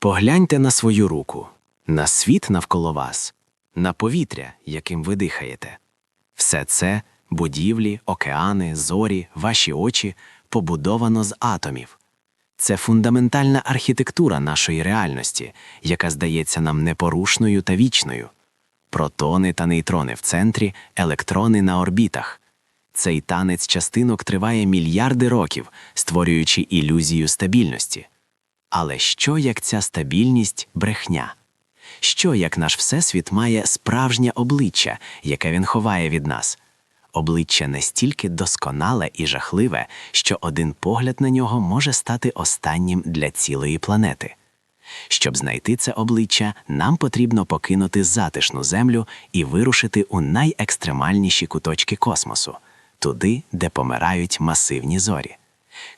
Погляньте на свою руку, на світ навколо вас, на повітря, яким ви дихаєте. Все це будівлі, океани, зорі, ваші очі побудовано з атомів. Це фундаментальна архітектура нашої реальності, яка здається нам непорушною та вічною. Протони та нейтрони в центрі, електрони на орбітах. Цей танець частинок триває мільярди років, створюючи ілюзію стабільності. Але що як ця стабільність брехня? Що як наш Всесвіт має справжнє обличчя, яке він ховає від нас? Обличчя настільки досконале і жахливе, що один погляд на нього може стати останнім для цілої планети. Щоб знайти це обличчя, нам потрібно покинути затишну землю і вирушити у найекстремальніші куточки космосу, туди, де помирають масивні зорі.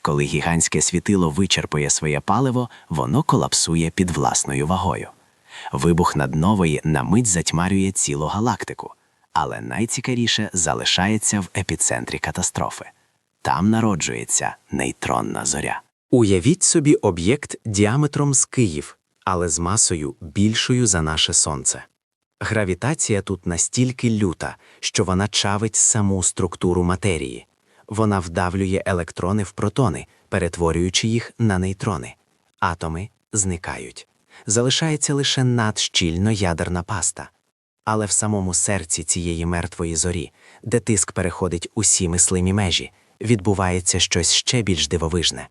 Коли гігантське світило вичерпує своє паливо, воно колапсує під власною вагою. Вибух наднової на мить затьмарює цілу галактику, але найцікавіше залишається в епіцентрі катастрофи. Там народжується нейтронна зоря. Уявіть собі об'єкт діаметром з Київ, але з масою більшою за наше сонце. Гравітація тут настільки люта, що вона чавить саму структуру матерії. Вона вдавлює електрони в протони, перетворюючи їх на нейтрони. Атоми зникають. Залишається лише надщільно ядерна паста. Але в самому серці цієї мертвої зорі, де тиск переходить усі мислимі межі, відбувається щось ще більш дивовижне.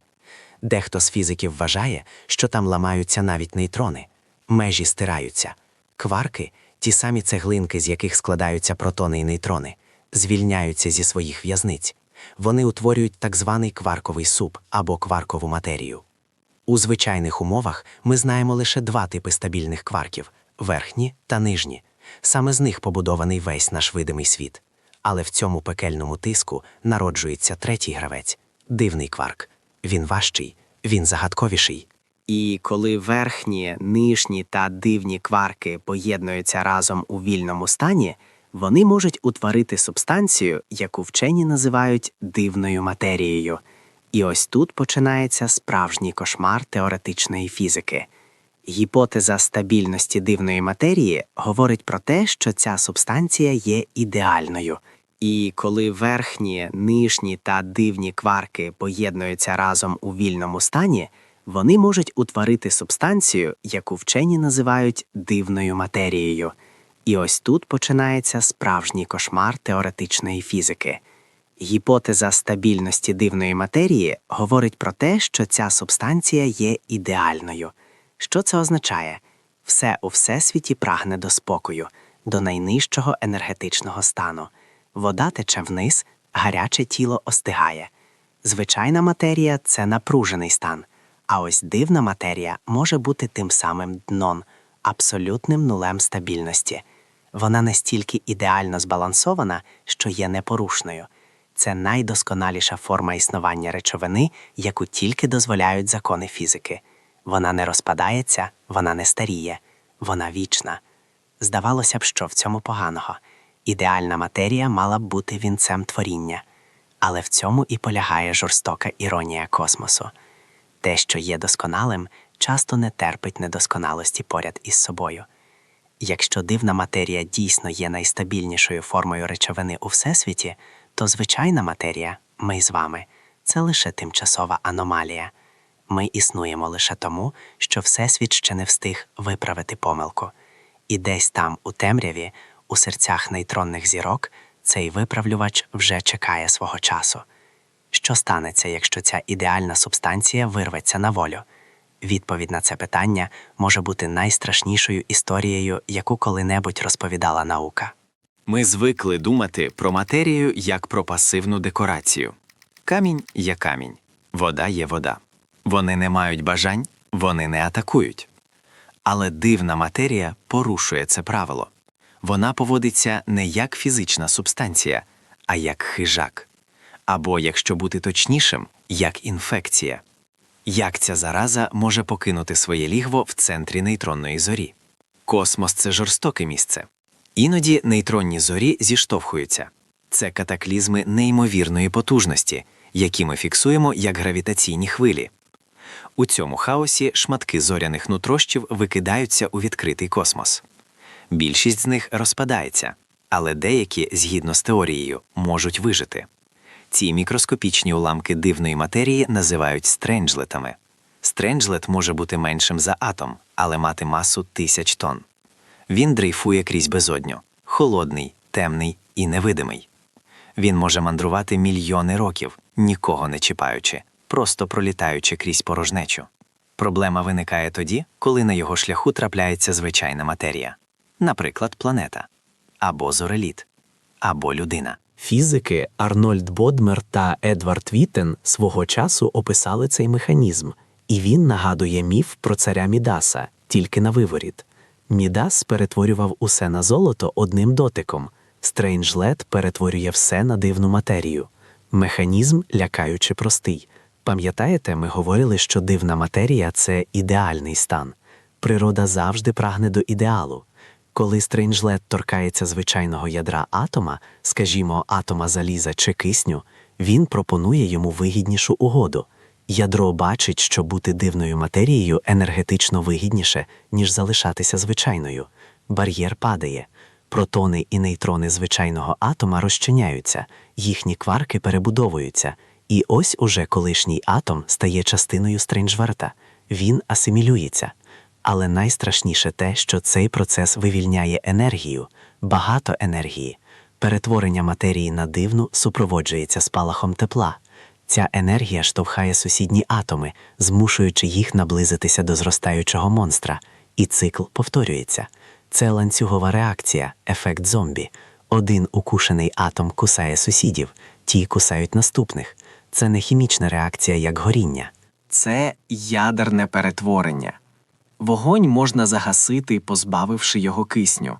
Дехто з фізиків вважає, що там ламаються навіть нейтрони, межі стираються. Кварки, ті самі цеглинки, з яких складаються протони і нейтрони, звільняються зі своїх в'язниць. Вони утворюють так званий кварковий суп або кваркову матерію. У звичайних умовах ми знаємо лише два типи стабільних кварків верхні та нижні. Саме з них побудований весь наш видимий світ. Але в цьому пекельному тиску народжується третій гравець дивний кварк. Він важчий, він загадковіший. І коли верхні, нижні та дивні кварки поєднуються разом у вільному стані, вони можуть утворити субстанцію, яку вчені називають дивною матерією. І ось тут починається справжній кошмар теоретичної фізики. Гіпотеза стабільності дивної матерії говорить про те, що ця субстанція є ідеальною. І коли верхні, нижні та дивні кварки поєднуються разом у вільному стані, вони можуть утворити субстанцію, яку вчені називають дивною матерією. І ось тут починається справжній кошмар теоретичної фізики. Гіпотеза стабільності дивної матерії говорить про те, що ця субстанція є ідеальною. Що це означає? Все у всесвіті прагне до спокою, до найнижчого енергетичного стану. Вода тече вниз, гаряче тіло остигає. Звичайна матерія це напружений стан, а ось дивна матерія може бути тим самим дном, абсолютним нулем стабільності. Вона настільки ідеально збалансована, що є непорушною. Це найдосконаліша форма існування речовини, яку тільки дозволяють закони фізики. Вона не розпадається, вона не старіє, вона вічна. Здавалося б, що в цьому поганого. Ідеальна матерія мала б бути вінцем творіння, але в цьому і полягає жорстока іронія космосу. Те, що є досконалим, часто не терпить недосконалості поряд із собою. Якщо дивна матерія дійсно є найстабільнішою формою речовини у всесвіті, то звичайна матерія, ми з вами, це лише тимчасова аномалія. Ми існуємо лише тому, що Всесвіт ще не встиг виправити помилку. І десь там, у темряві, у серцях нейтронних зірок, цей виправлювач вже чекає свого часу. Що станеться, якщо ця ідеальна субстанція вирветься на волю? Відповідь на це питання може бути найстрашнішою історією, яку коли-небудь розповідала наука. Ми звикли думати про матерію як про пасивну декорацію. Камінь є камінь, вода є вода. Вони не мають бажань, вони не атакують. Але дивна матерія порушує це правило. Вона поводиться не як фізична субстанція, а як хижак. Або, якщо бути точнішим, як інфекція. Як ця зараза може покинути своє лігво в центрі нейтронної зорі? Космос це жорстоке місце. Іноді нейтронні зорі зіштовхуються. Це катаклізми неймовірної потужності, які ми фіксуємо як гравітаційні хвилі. У цьому хаосі шматки зоряних нутрощів викидаються у відкритий космос. Більшість з них розпадається, але деякі, згідно з теорією, можуть вижити. Ці мікроскопічні уламки дивної матерії називають стренджлетами. Стренджлет може бути меншим за атом, але мати масу тисяч тонн. Він дрейфує крізь безодню, холодний, темний і невидимий. Він може мандрувати мільйони років, нікого не чіпаючи, просто пролітаючи крізь порожнечу. Проблема виникає тоді, коли на його шляху трапляється звичайна матерія, наприклад, планета, або зореліт, або людина. Фізики Арнольд Бодмер та Едвард Віттен свого часу описали цей механізм, і він нагадує міф про царя Мідаса, тільки на виворіт. Мідас перетворював усе на золото одним дотиком. Стрейнджлет перетворює все на дивну матерію. Механізм лякаючи простий. Пам'ятаєте, ми говорили, що дивна матерія це ідеальний стан. Природа завжди прагне до ідеалу. Коли стрейнджлет торкається звичайного ядра атома, скажімо, атома заліза чи кисню, він пропонує йому вигіднішу угоду. Ядро бачить, що бути дивною матерією енергетично вигідніше, ніж залишатися звичайною. Бар'єр падає. Протони і нейтрони звичайного атома розчиняються, їхні кварки перебудовуються, і ось уже колишній атом стає частиною стрейнджверта. Він асимілюється. Але найстрашніше те, що цей процес вивільняє енергію, багато енергії. Перетворення матерії на дивну супроводжується спалахом тепла. Ця енергія штовхає сусідні атоми, змушуючи їх наблизитися до зростаючого монстра, і цикл повторюється. Це ланцюгова реакція, ефект зомбі. Один укушений атом кусає сусідів, ті кусають наступних. Це не хімічна реакція, як горіння. Це ядерне перетворення. Вогонь можна загасити, позбавивши його кисню.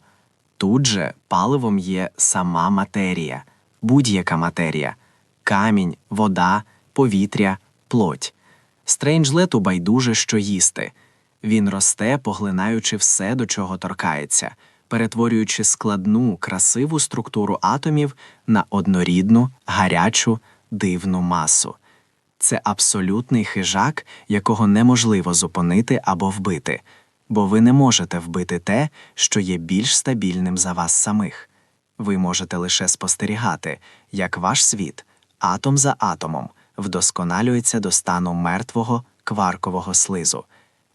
Тут же паливом є сама матерія, будь-яка матерія камінь, вода, повітря, плоть. Стрейнджлету байдуже, що їсти. Він росте, поглинаючи все, до чого торкається, перетворюючи складну, красиву структуру атомів на однорідну, гарячу, дивну масу. Це абсолютний хижак, якого неможливо зупинити або вбити, бо ви не можете вбити те, що є більш стабільним за вас самих. Ви можете лише спостерігати, як ваш світ, атом за атомом, вдосконалюється до стану мертвого кваркового слизу.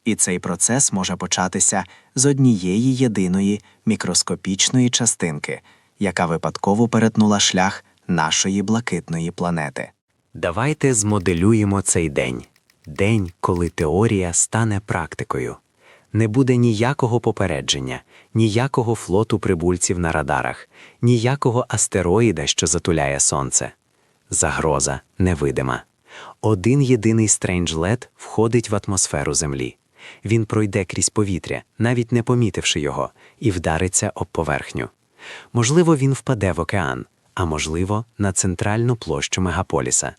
І цей процес може початися з однієї єдиної мікроскопічної частинки, яка випадково перетнула шлях нашої блакитної планети. Давайте змоделюємо цей день. День, коли теорія стане практикою. Не буде ніякого попередження, ніякого флоту прибульців на радарах, ніякого астероїда, що затуляє сонце. Загроза невидима. Один єдиний стрейнджлет входить в атмосферу Землі. Він пройде крізь повітря, навіть не помітивши його, і вдариться об поверхню. Можливо, він впаде в океан, а можливо, на центральну площу мегаполіса.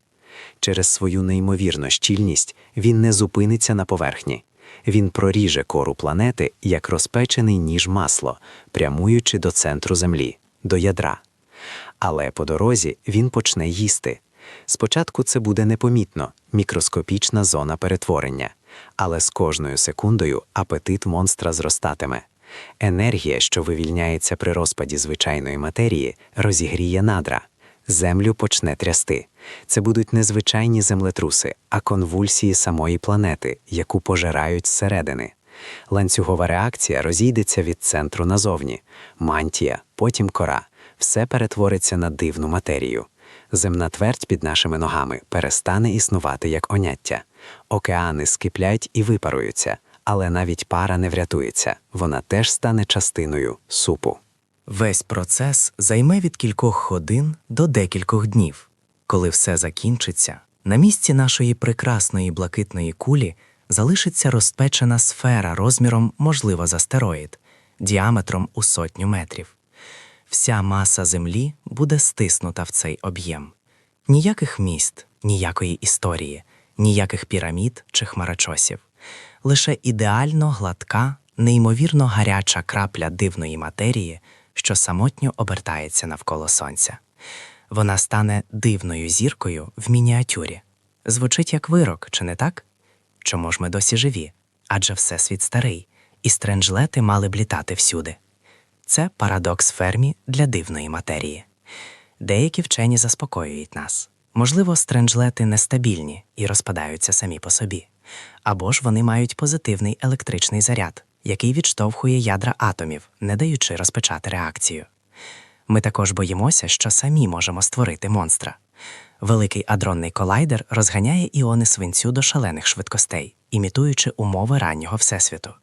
Через свою неймовірну щільність він не зупиниться на поверхні. Він проріже кору планети як розпечений ніж масло, прямуючи до центру Землі, до ядра. Але по дорозі він почне їсти. Спочатку це буде непомітно, мікроскопічна зона перетворення, але з кожною секундою апетит монстра зростатиме. Енергія, що вивільняється при розпаді звичайної матерії, розігріє надра. Землю почне трясти. Це будуть не звичайні землетруси, а конвульсії самої планети, яку пожирають зсередини. Ланцюгова реакція розійдеться від центру назовні. Мантія, потім кора. Все перетвориться на дивну матерію. Земна твердь під нашими ногами перестане існувати як оняття. Океани скиплять і випаруються, але навіть пара не врятується. Вона теж стане частиною супу. Весь процес займе від кількох годин до декількох днів. Коли все закінчиться, на місці нашої прекрасної блакитної кулі залишиться розпечена сфера розміром, можливо, з астероїд, діаметром у сотню метрів. Вся маса Землі буде стиснута в цей об'єм. Ніяких міст, ніякої історії, ніяких пірамід чи хмарочосів. Лише ідеально гладка, неймовірно гаряча крапля дивної матерії, що самотньо обертається навколо сонця. Вона стане дивною зіркою в мініатюрі. Звучить як вирок, чи не так? чому ж ми досі живі? Адже всесвіт старий, і стренджлети мали б літати всюди. Це парадокс фермі для дивної матерії. Деякі вчені заспокоюють нас. Можливо, стренджлети нестабільні і розпадаються самі по собі. Або ж вони мають позитивний електричний заряд, який відштовхує ядра атомів, не даючи розпочати реакцію. Ми також боїмося, що самі можемо створити монстра. Великий адронний колайдер розганяє іони свинцю до шалених швидкостей, імітуючи умови раннього всесвіту.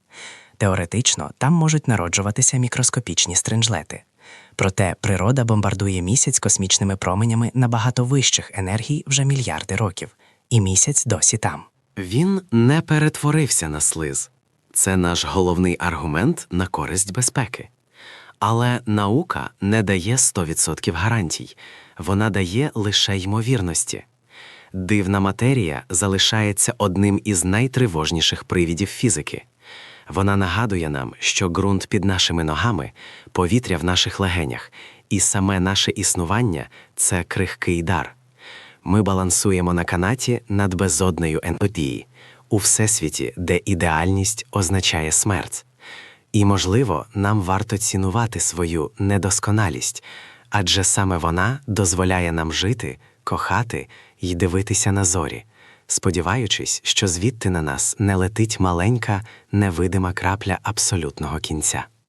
Теоретично там можуть народжуватися мікроскопічні стринжлети. Проте природа бомбардує місяць космічними променями набагато вищих енергій вже мільярди років, і місяць досі там. Він не перетворився на слиз. Це наш головний аргумент на користь безпеки. Але наука не дає 100% гарантій, вона дає лише ймовірності. Дивна матерія залишається одним із найтривожніших привідів фізики. Вона нагадує нам, що ґрунт під нашими ногами, повітря в наших легенях, і саме наше існування це крихкий дар. Ми балансуємо на канаті над безоднею ентопії, у всесвіті, де ідеальність означає смерть. І, можливо, нам варто цінувати свою недосконалість, адже саме вона дозволяє нам жити, кохати і дивитися на зорі, сподіваючись, що звідти на нас не летить маленька, невидима крапля абсолютного кінця.